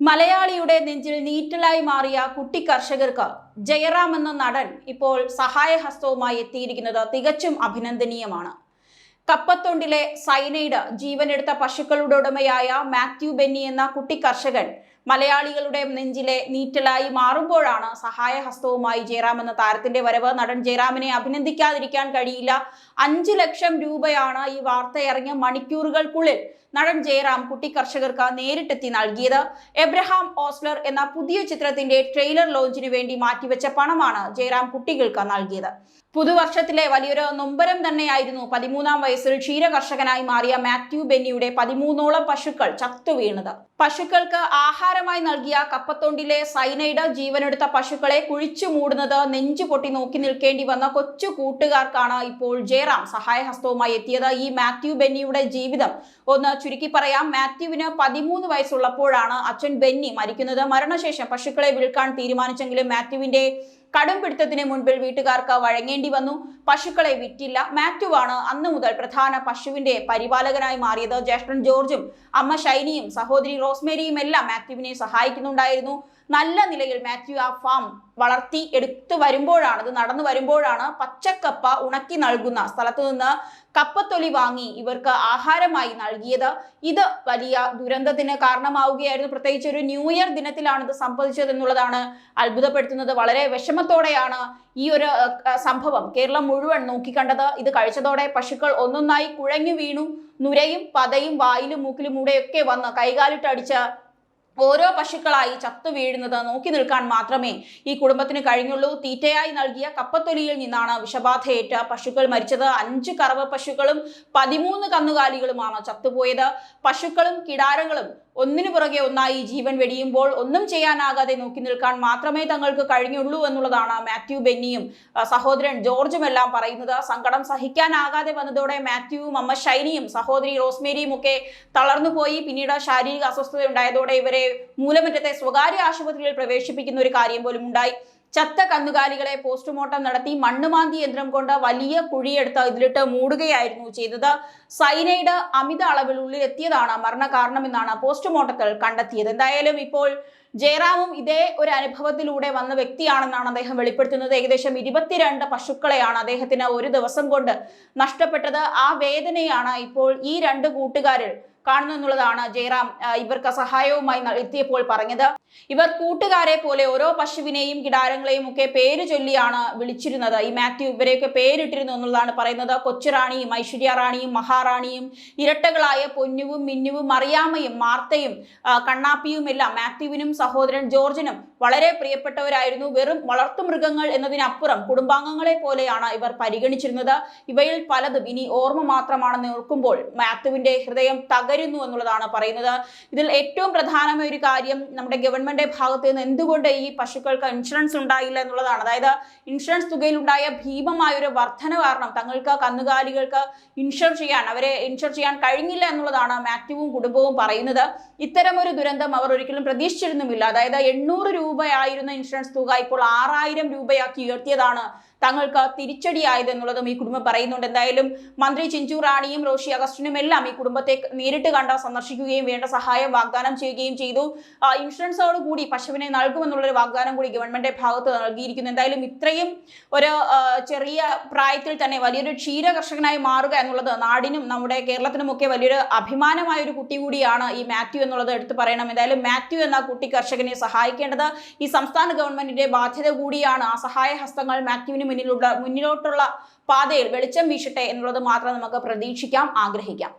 മലയാളിയുടെ നെഞ്ചിൽ നീറ്റലായി മാറിയ കുട്ടി കർഷകർക്ക് ജയറാം എന്ന നടൻ ഇപ്പോൾ സഹായഹസ്തവുമായി എത്തിയിരിക്കുന്നത് തികച്ചും അഭിനന്ദനീയമാണ്. കപ്പത്തൊണ്ടിലെ സൈനൈഡ് ജീവനെടുത്ത പശുക്കളുടെ ഉടമയായ മാത്യു ബെന്നി എന്ന കുട്ടി കർഷകൻ മലയാളികളുടെ നെഞ്ചിലെ നീറ്റലായി മാറുമ്പോഴാണ് സഹായഹസ്തവുമായി ജയറാം എന്ന താരത്തിന്റെ വരവ്. നടൻ ജയറാമിനെ അഭിനന്ദിക്കാതിരിക്കാൻ കഴിയില്ല. അഞ്ചു ലക്ഷം രൂപയാണ് ഈ വാർത്ത ഇറങ്ങിയ മണിക്കൂറുകൾക്കുള്ളിൽ നടൻ ജയറാം കുട്ടി കർഷകർക്ക് നേരിട്ടെത്തി നൽകിയത്. എബ്രഹാം ഓസ്ലർ എന്ന പുതിയ ചിത്രത്തിന്റെ ട്രെയിലർ ലോഞ്ചിനു വേണ്ടി മാറ്റിവെച്ച പണമാണ് ജയറാം കുട്ടികൾക്ക് നൽകിയത്. പുതുവർഷത്തിലെ വലിയൊരു നൊമ്പരം തന്നെയായിരുന്നു പതിമൂന്നാം വയസ്സിൽ ക്ഷീര കർഷകനായി മാറിയ മാത്യു ബെന്നിയുടെ പതിമൂന്നോളം പശുക്കൾ ചത്തു വീണത്. പശുക്കൾക്ക് ആഹാരമായി നൽകിയ കപ്പത്തൊണ്ടിലെ സൈനൈഡ് ജീവനെടുത്ത പശുക്കളെ കുഴിച്ചു മൂടുന്നത് നെഞ്ചു പൊട്ടി നോക്കി നിൽക്കേണ്ടി വന്ന കൊച്ചു കൂട്ടുകാർക്കാണ് ഇപ്പോൾ ജയറാം സഹായഹസ്തവുമായി എത്തിയത്. ഈ മാത്യു ബെന്നിയുടെ ജീവിതം ഒന്ന് ചുരുക്കി പറയാം. മാത്യുവിന് പതിമൂന്ന് വയസ്സുള്ളപ്പോഴാണ് അച്ഛൻ ബെന്നി മരിക്കുന്നത്. മരണശേഷം പശുക്കളെ വിൽക്കാൻ തീരുമാനിച്ചെങ്കിലും മാത്യുവിന്റെ കടുംപിടുത്തത്തിന് മുൻപിൽ വീട്ടുകാർക്ക് വഴങ്ങേണ്ടി വന്നു. പശുക്കളെ വിറ്റില്ല. മാത്യുവാണ് അന്നു മുതൽ പ്രധാന പശുവിന്റെ പരിപാലകനായി മാറിയത്. ജ്യേഷ്ഠൻ ജോർജും അമ്മ ഷൈനിയും സഹോദരി റോസ്മേരിയും എല്ലാം മാത്യുവിനെ സഹായിക്കുന്നുണ്ടായിരുന്നു. നല്ല നിലയിൽ മാത്യു ആ ഫാം വളർത്തി എടുത്തു വരുമ്പോഴാണ് അത് നടന്നു വരുമ്പോഴാണ് പച്ചക്കപ്പ ഉണക്കി നൽകുന്ന സ്ഥലത്തു നിന്ന് കപ്പത്തൊലി വാങ്ങി ഇവർക്ക് ആഹാരമായി നൽകിയത്. ഇത് വലിയ ദുരന്തത്തിന് കാരണമാവുകയായിരുന്നു. പ്രത്യേകിച്ച് ഒരു ന്യൂ ഇയർ ദിനത്തിലാണ് ഇത് സംഭവിച്ചത് എന്നുള്ളതാണ് അത്ഭുതപ്പെടുത്തുന്നത്. വളരെ വിഷമത്തോടെയാണ് ഈ ഒരു സംഭവം കേരളം മുഴുവൻ നോക്കിക്കണ്ടത്. ഇത് കഴിച്ചതോടെ പശുക്കൾ ഒന്നൊന്നായി കുഴഞ്ഞു വീണു. നുരയും പതയും വായിലും മൂക്കിലും മൂടെയൊക്കെ വന്ന് കൈകാലിട്ടടിച്ച് ഓരോ പശുക്കളായി ചത്തു വീഴുന്നത് നോക്കി നിൽക്കാൻ മാത്രമേ ഈ കുടുംബത്തിന് കഴിഞ്ഞുള്ളൂ. തീറ്റയായി നൽകിയ കപ്പത്തൊലിയിൽ നിന്നാണ് വിഷബാധയേറ്റ പശുക്കൾ മരിച്ചത്. അഞ്ച് കറവ പശുക്കളും പതിമൂന്ന് കന്നുകാലികളുമാണ് ചത്തുപോയത്. പശുക്കളും കിടാരങ്ങളും ഒന്നിനു പുറകെ ഒന്നായി ജീവൻ വെടിയുമ്പോൾ ഒന്നും ചെയ്യാനാകാതെ നോക്കി നിൽക്കാൻ മാത്രമേ തങ്ങൾക്ക് കഴിഞ്ഞുള്ളൂ എന്നുള്ളതാണ് മാത്യു ബെന്നിയും സഹോദരൻ ജോർജും എല്ലാം പറയുന്നത്. സങ്കടം സഹിക്കാനാകാതെ വന്നതോടെ മാത്യുവും അമ്മ ഷൈനിയും സഹോദരി റോസ്മേരിയും ഒക്കെ തളർന്നുപോയി. പിന്നീട് ശാരീരിക അസ്വസ്ഥത ഉണ്ടായതോടെ ഇവരെ മൂലമറ്റത്തെ സ്വകാര്യ ആശുപത്രിയിൽ പ്രവേശിപ്പിക്കുന്ന ഒരു കാര്യം പോലും ഉണ്ടായി. ചത്ത കന്നുകാലികളെ പോസ്റ്റ്മോർട്ടം നടത്തി മണ്ണുമാന്തി യന്ത്രം കൊണ്ട് വലിയ കുഴിയെടുത്ത് ഇതിലിട്ട് മൂടുകയായിരുന്നു ചെയ്തത്. സൈനൈഡ് അമിത അളവിൽ ഉള്ളിലെത്തിയതാണ് മരണ കാരണമെന്നാണ് പോസ്റ്റ്മോർട്ടത്തിൽ കണ്ടെത്തിയത്. എന്തായാലും ഇപ്പോൾ ജയറാമും ഇതേ ഒരു അനുഭവത്തിലൂടെ വന്ന വ്യക്തിയാണെന്നാണ് അദ്ദേഹം വെളിപ്പെടുത്തുന്നത്. ഏകദേശം ഇരുപത്തിരണ്ട് പശുക്കളെയാണ് അദ്ദേഹത്തിന് ഒരു ദിവസം കൊണ്ട് നഷ്ടപ്പെട്ടത്. ആ വേദനയാണ് ഇപ്പോൾ ഈ രണ്ട് കൂട്ടുകാരിൽ കാണുന്നു എന്നുള്ളതാണ് ജയറാം ഇവർക്ക് സഹായവുമായി എത്തിയപ്പോൾ പറഞ്ഞത്. ഇവർ കൂട്ടുകാരെ പോലെ ഓരോ പശുവിനെയും കിടാരങ്ങളെയും ഒക്കെ പേര് ചൊല്ലിയാണ് വിളിച്ചിരുന്നത്. ഈ മാത്യു ഇവരെയൊക്കെ പേരിട്ടിരുന്നു എന്നുള്ളതാണ് പറയുന്നത്. കൊച്ചുറാണിയും ഐശ്വര്യ റാണിയും മഹാറാണിയും ഇരട്ടകളായ പൊന്നുവും മിന്നുവും മറിയാമയും മാർത്തയും കണ്ണാപ്പിയും എല്ലാം മാത്യുവിനും സഹോദരൻ ജോർജിനും വളരെ പ്രിയപ്പെട്ടവരായിരുന്നു. വെറും വളർത്തുമൃഗങ്ങൾ എന്നതിനപ്പുറം കുടുംബാംഗങ്ങളെ പോലെയാണ് ഇവർ പരിഗണിച്ചിരുന്നത്. ഇവയിൽ പലതും ഇനി ഓർമ്മ മാത്രമാണെന്ന് ഓർക്കുമ്പോൾ മാത്യുവിന്റെ ഹൃദയം തകരുന്നു എന്നുള്ളതാണ് പറയുന്നത്. ഇതിൽ ഏറ്റവും പ്രധാനമായ ഒരു കാര്യം നമ്മുടെ ഗവൺമെന്റ് ഭാഗത്ത് നിന്ന് എന്തുകൊണ്ട് ഈ പശുക്കൾക്ക് ഇൻഷുറൻസ് ഉണ്ടായില്ല എന്നുള്ളതാണ്. അതായത് ഇൻഷുറൻസ് തുകയിൽ ഉണ്ടായ ഭീമമായ ഒരു വർധന കാരണം തങ്ങൾക്ക് കന്നുകാലികൾക്ക് ഇൻഷുർ ചെയ്യാൻ അവരെ ഇൻഷുർ ചെയ്യാൻ കഴിഞ്ഞില്ല എന്നുള്ളതാണ് മാത്യുവും കുടുംബവും പറയുന്നത്. ഇത്തരം ഒരു ദുരന്തം അവർ ഒരിക്കലും പ്രതീക്ഷിച്ചിരുന്നുമില്ല. അതായത് എണ്ണൂറ് രൂപയായിരുന്ന ഇൻഷുറൻസ് തുക ഇപ്പോൾ ആറായിരം രൂപയാക്കി ഉയർത്തിയതാണ്. തങ്ങൾക്ക് തിരിച്ചടിയായത് എന്നുള്ളതും ഈ കുടുംബം പറയുന്നുണ്ട്. എന്തായാലും മന്ത്രി ചിഞ്ചു റാണിയും റോഷി അഗസ്റ്റിനും എല്ലാം ഈ കുടുംബത്തെ നേരിട്ട് കണ്ട സന്ദർശിക്കുകയും വേണ്ട സഹായം വാഗ്ദാനം ചെയ്യുകയും ചെയ്തു. ഇൻഷുറൻസോട് കൂടി പശുവിനെ നൽകുമെന്നുള്ളൊരു വാഗ്ദാനം കൂടി ഗവൺമെന്റ് ഭാഗത്ത് നൽകിയിരിക്കുന്നു. എന്തായാലും ഇത്രയും ഒരു ചെറിയ പ്രായത്തിൽ തന്നെ വലിയൊരു ക്ഷീര കർഷകനായി മാറുക എന്നുള്ളത് നാടിനും നമ്മുടെ കേരളത്തിനുമൊക്കെ വലിയൊരു അഭിമാനമായ ഒരു കുട്ടി കൂടിയാണ് ഈ മാത്യു എന്നുള്ളത് എടുത്തു പറയണം. എന്തായാലും മാത്യു എന്ന കുട്ടി കർഷകനെ സഹായിക്കേണ്ടത് ഈ സംസ്ഥാന ഗവൺമെന്റിന്റെ ബാധ്യത കൂടിയാണ്. ആ സഹായ ഹസ്തങ്ങൾ മാത്യുവിന് മുന്നിലുള്ള മുന്നിലോട്ടുള്ള പാതയിൽ വെളിച്ചം വീശട്ടെ എന്നുള്ളത് മാത്രം നമുക്ക് പ്രതീക്ഷിക്കാം ആഗ്രഹിക്കാം.